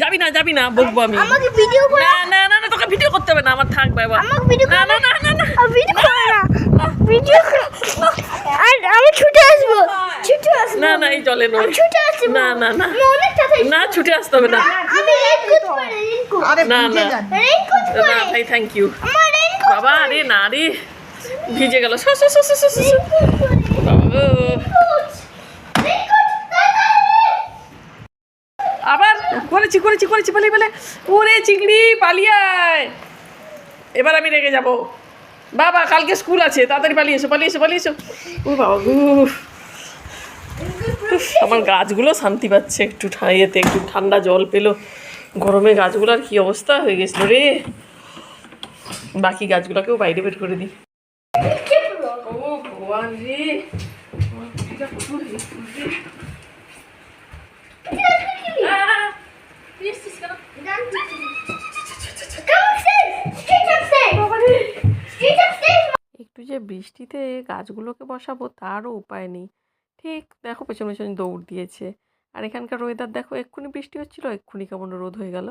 যাবি না যাবি না বকবো আমি। আমাকে ভিডিও করে। না না না না তোকে ভিডিও করতে হবে না আমার থাক বাবা। আমাকে ভিডিও না করে। না না না। না ভিডিও করে না। ভিডিও আর আমি ছুটে আসব। ছুটে আসব। না না এই চলে নয়। আমি ছুটে আসব। না না না। আমি অনেক তাড়াতাড়ি না ছুটে আসতে হবে না। আমি রেইনকোট পরে রেইনকোট আরে না, না। যান। রেইনকোট না ভাই থ্যাংক ইউ আমার রেইনকোট বাবা আরে না রে ভিজে গেল। সো সো সো সো সো, সো, সো। বাবা গো। রেইনকোট তাড়াতাড়ি আবার করেছি করেছি করেছি পালিয়ে পালে ওরে চিংড়ি, পালিয়ে আয়। এবার আমি রেগে যাব। বাবা, কালকে স্কুল আছে, তাড়াতাড়ি পালিয়ে এসো পালিয়ে এসো পালিয়ে এসো। ও বাবা আমার গাছগুলো শান্তি পাচ্ছে, একটু ঠা- ইয়েতে একটু ঠান্ডা জল পেল। গরমে গাছগুলোর কি অবস্থা হয়ে গেছিল রে। বাকি গাছগুলোকেও বাইরে বের করে দিই। ও ভগবান রে। যে বৃষ্টিতে গাছগুলোকে বসাবো তারও উপায় নেই। ঠিক দেখো পেছন পেছন দৌড় দিয়েছে। আর এখানকার ওয়েদার দেখো এক্ষুনি বৃষ্টি হচ্ছিল, এক্ষুনি কেমন রোদ হয়ে গেল।